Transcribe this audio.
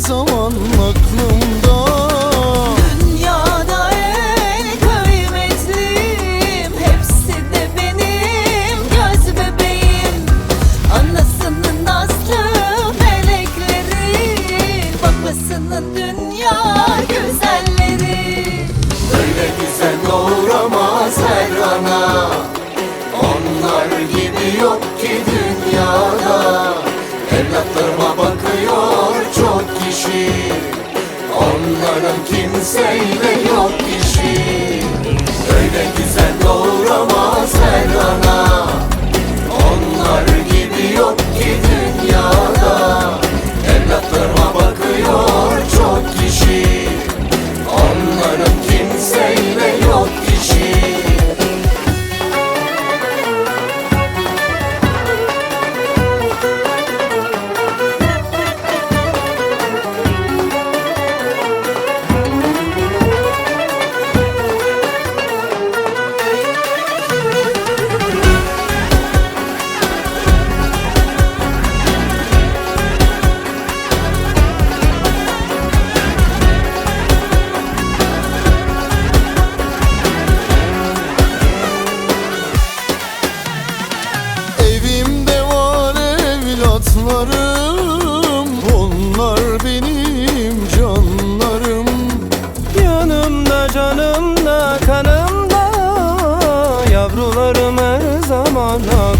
zaman aklımda? Dünyada en kıymetlim Hepsi de benim göz bebeğim. Anasının nazlı melekleri Babasının dünya güzelleri. Böyle güzel doğuramaz her ana. Onlar gibi yok Onların kimseyle yok işi. Öyle güzel doğuramaz her ana evlatlarım Onlar benim canlarım. Yanımda canımda kanımda Yavrularım her zaman aklımda